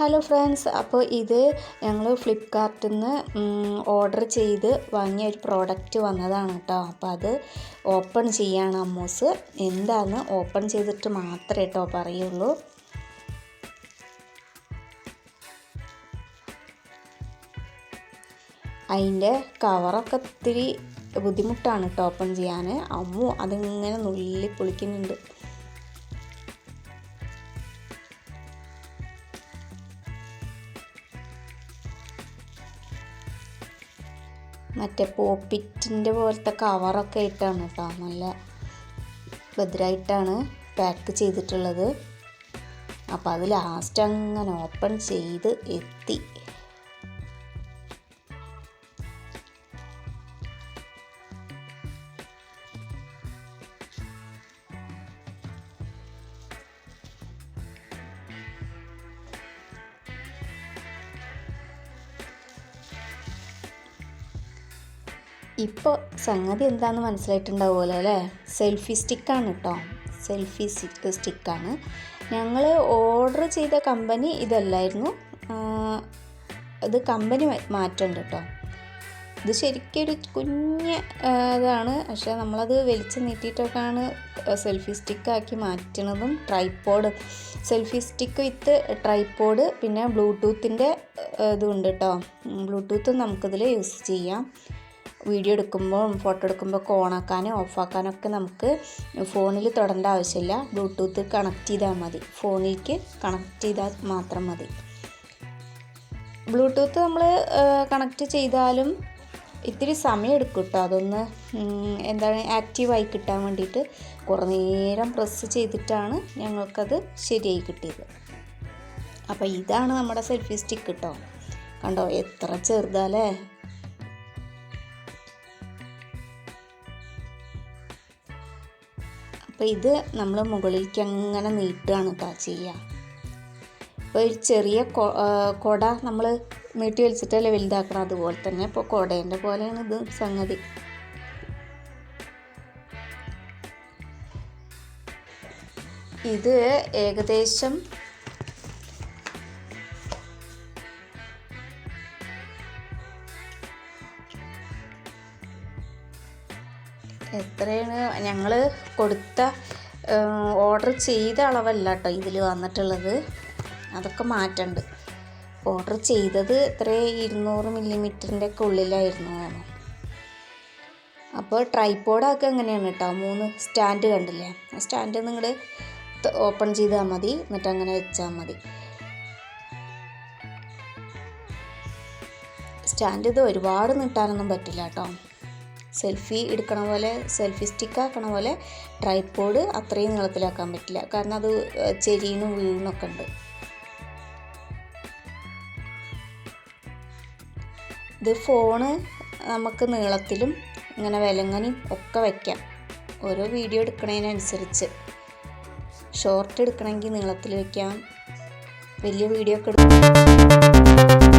Hello friends അപ്പോൾ ഇത് ഞങ്ങൾ ഫ്ലിപ്പ്കാർട്ടിൽ നിന്ന് ഓർഡർ ചെയ്ത് വാങ്ങിയ ഒരു പ്രോഡക്റ്റ് വന്നതാണ് കേട്ടോ. അപ്പോൾ അത് ഓപ്പൺ ചെയ്യാണ് അമ്മൂസ്. എന്താണ് ഓപ്പൺ ചെയ്തിട്ട് മാത്രമേ കേട്ടോ പറയുള്ളൂ. അതിന്റെ കവറൊക്കെ ഇത്തിരി ബുദ്ധിമുട്ടാണ് കേട്ടോ ഓപ്പൺ ചെയ്യാൻ. അമ്മു അതിങ്ങനെ നുള്ളി പൊളിക്കുന്നുണ്ട് മറ്റേ പോപ്പിറ്റിന്റെ പോലത്തെ കവറൊക്കെ ആയിട്ടാണ് കേട്ടോ. നല്ല ഭദ്രമായിട്ടാണ് പാക്ക് ചെയ്തിട്ടുള്ളത്. അപ്പോൾ അത് ലാസ്റ്റ് അങ്ങനെ ഓപ്പൺ ചെയ്ത് എത്തി. ഇപ്പോൾ സംഗതി എന്താണെന്ന് മനസ്സിലായിട്ടുണ്ടാവുമല്ലോ അല്ലേ? സെൽഫി സ്റ്റിക്കാണ് കേട്ടോ സെൽഫി സ്റ്റിക്ക് സ്റ്റിക്കാണ് ഞങ്ങൾ ഓർഡർ ചെയ്ത കമ്പനി ഇതല്ലായിരുന്നു. അത് കമ്പനി മാറ്റമുണ്ട് കേട്ടോ ഇത് ശരിക്കും ഒരു കുഞ്ഞ് ഇതാണ്. പക്ഷേ നമ്മളത് വലിച്ചു നീട്ടിയിട്ടൊക്കെയാണ് സെൽഫി സ്റ്റിക്കാക്കി മാറ്റണതും tripod selfie stick with tripod പിന്നെ ബ്ലൂടൂത്തിന്റെ ഇതുണ്ട് കേട്ടോ ബ്ലൂടൂത്ത് നമുക്കിതിൽ യൂസ് ചെയ്യാം. വീഡിയോ എടുക്കുമ്പോൾ ഫോട്ടോ എടുക്കുമ്പോൾ ഒക്കെ ഓണാക്കാനും ഓഫാക്കാനും ഒക്കെ നമുക്ക് ഫോണിൽ തൊടേണ്ട ആവശ്യമില്ല. ബ്ലൂടൂത്ത് കണക്ട് ചെയ്താൽ മതി. ഫോണിലേക്ക് കണക്ട് ചെയ്താൽ മാത്രം മതി. ബ്ലൂടൂത്ത് നമ്മൾ കണക്ട് ചെയ്താലും ഇത്തിരി സമയം എടുക്കും കേട്ടോ അതൊന്ന് എന്താണ് ആക്റ്റീവായി കിട്ടാൻ വേണ്ടിയിട്ട് കുറേ നേരം പ്രസ് ചെയ്തിട്ടാണ് ഞങ്ങൾക്കത് ശരിയായി കിട്ടിയത്. അപ്പോൾ ഇതാണ് നമ്മുടെ സെൽഫി സ്റ്റിക്ക് കേട്ടോ കണ്ടോ എത്ര ചെറുതാലേ അപ്പോൾ ഇത് നമ്മൾ മുകളിലേക്ക് അങ്ങനെ നീട്ടുകയാണ് കേട്ടോ ചെയ്യുക അപ്പോൾ ഒരു ചെറിയ കൊട നമ്മൾ നീട്ടി വലിച്ചിട്ടല്ലേ വലുതാക്കണം അതുപോലെ തന്നെ ഇപ്പോൾ കൊടേന്റെ പോലെയാണ് ഇത് സംഗതി. ഇത് ഏകദേശം എത്രയാണ്? ഞങ്ങൾ കൊടുത്ത ഓർഡർ ചെയ്ത അളവല്ല കേട്ടോ ഇതിൽ വന്നിട്ടുള്ളത്. അതൊക്കെ മാറ്റമുണ്ട് ഓർഡർ ചെയ്തത് എത്ര ഇരുന്നൂറ് മില്ലിമീറ്ററിന്റെ ഒക്കെ ഉള്ളിലായിരുന്നു അപ്പോൾ ട്രൈപ്പോഡൊക്കെ എങ്ങനെയാണ് കേട്ടോ മൂന്ന് സ്റ്റാൻഡ് കണ്ടില്ലേ? ആ സ്റ്റാൻഡ് നിങ്ങൾ ഓപ്പൺ ചെയ്താൽ മതി. എന്നിട്ട് അങ്ങനെ വെച്ചാൽ മതി. സ്റ്റാൻഡ് ഇത് ഒരുപാട് നീട്ടാനൊന്നും പറ്റില്ല കേട്ടോ സെൽഫി എടുക്കണ പോലെ സെൽഫി സ്റ്റിക്ക് ആക്കണ പോലെ ട്രൈപ്പോഡ് അത്രയും നീളത്തിലാക്കാൻ പറ്റില്ല. കാരണം അത് ചെരിയണും വീണൊക്കെ ഉണ്ട്. ഇത് ഫോണ് നമുക്ക് നീളത്തിലും ഇങ്ങനെ വിലങ്ങനും ഒക്കെ വയ്ക്കാം ഓരോ വീഡിയോ എടുക്കുന്നതിനനുസരിച്ച് ഷോർട്ട് എടുക്കണമെങ്കിൽ നീളത്തിൽ വയ്ക്കാം വലിയ വീഡിയോ ഒക്കെ എടുക്കാം